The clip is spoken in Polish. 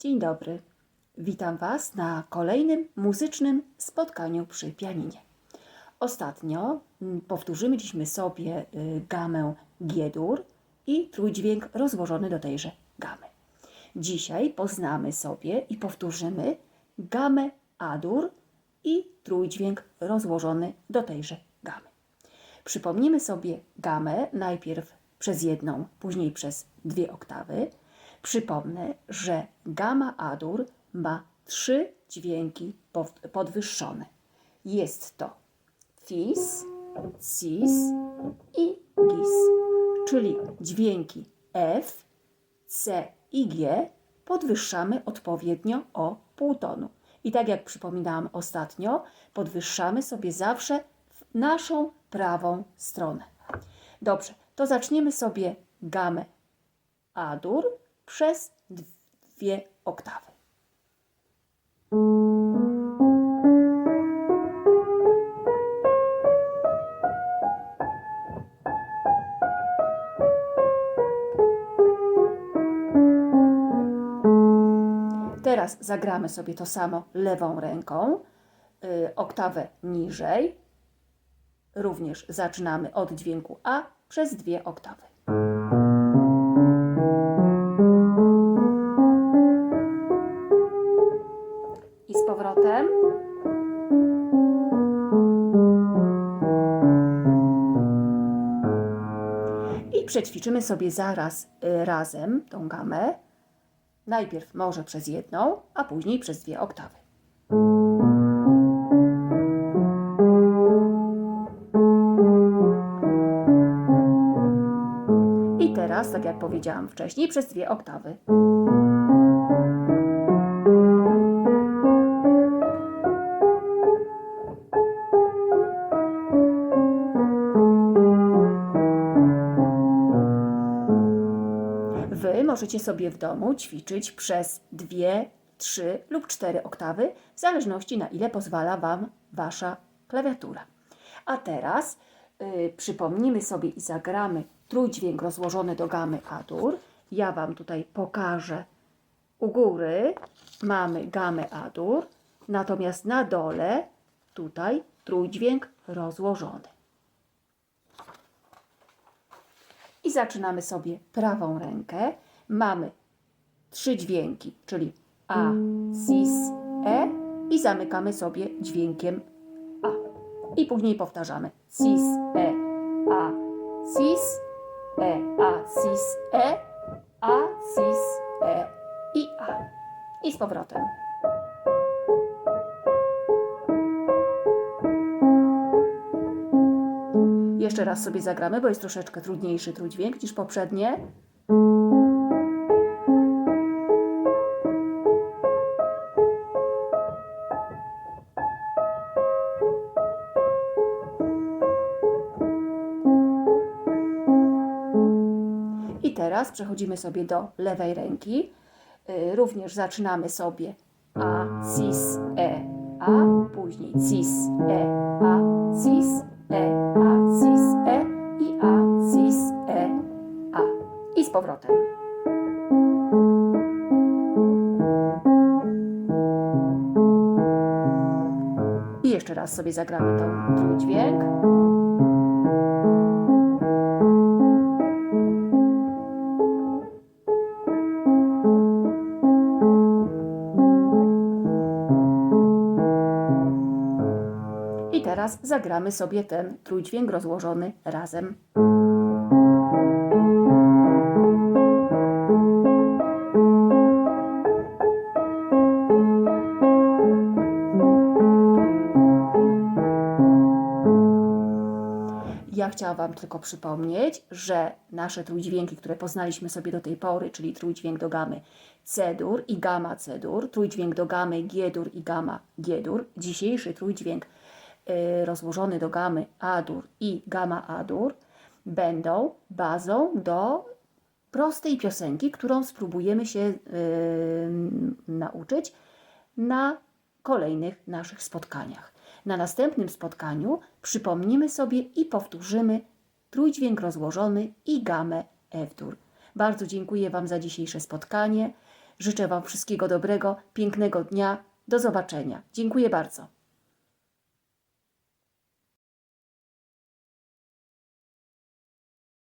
Dzień dobry. Witam Was na kolejnym muzycznym spotkaniu przy pianinie. Ostatnio mm, powtórzyliśmy sobie y, gamę G-dur i trójdźwięk rozłożony do tejże gamy. Dzisiaj poznamy sobie i powtórzymy gamę A-dur i trójdźwięk rozłożony do tejże gamy. Przypomnimy sobie gamę najpierw przez jedną, później przez dwie oktawy. Przypomnę, że gama A-dur ma trzy dźwięki podwyższone. Jest to fis, cis i gis, czyli dźwięki F, C i G podwyższamy odpowiednio o pół tonu. I tak jak przypominałam ostatnio, podwyższamy sobie zawsze w naszą prawą stronę. Dobrze, to zaczniemy sobie gamę A-dur przez dwie oktawy. Teraz zagramy sobie to samo lewą ręką, y, oktawę niżej. Również zaczynamy od dźwięku A przez dwie oktawy. I z powrotem. I przećwiczymy sobie zaraz y, razem tą gamę. Najpierw może przez jedną, a później przez dwie oktawy. I teraz, tak jak powiedziałam wcześniej, przez dwie oktawy. Wy możecie sobie w domu ćwiczyć przez dwie, trzy lub cztery oktawy, w zależności na ile pozwala Wam Wasza klawiatura. A teraz y, przypomnimy sobie i zagramy trójdźwięk rozłożony do gamy A-dur. Ja Wam tutaj pokażę. U góry mamy gamę A-dur, natomiast na dole tutaj trójdźwięk rozłożony. I zaczynamy sobie prawą rękę. Mamy trzy dźwięki, czyli A, cis, E i zamykamy sobie dźwiękiem A. I później powtarzamy cis, E, A, cis, E, A, cis, E, A, cis, E i A. I z powrotem. Jeszcze raz sobie zagramy, bo jest troszeczkę trudniejszy trójdźwięk niż poprzednie. I teraz przechodzimy sobie do lewej ręki. Y, Również zaczynamy sobie A, cis, E, A, później cis, E, A, cis, E, A, cis, E i A, cis, E, A. I z powrotem. I jeszcze raz sobie zagramy ten trójdźwięk. Teraz zagramy sobie ten trójdźwięk rozłożony razem. Ja chciałam Wam tylko przypomnieć, że nasze trójdźwięki, które poznaliśmy sobie do tej pory, czyli trójdźwięk do gamy C-dur i gama C-dur, trójdźwięk do gamy G-dur i gama G-dur, dzisiejszy trójdźwięk rozłożony do gamy A-dur i gama A-dur będą bazą do prostej piosenki, którą spróbujemy się y, nauczyć na kolejnych naszych spotkaniach. Na następnym spotkaniu przypomnimy sobie i powtórzymy trójdźwięk rozłożony i gamę F-dur. Bardzo dziękuję Wam za dzisiejsze spotkanie. Życzę Wam wszystkiego dobrego, pięknego dnia. Do zobaczenia. Dziękuję bardzo.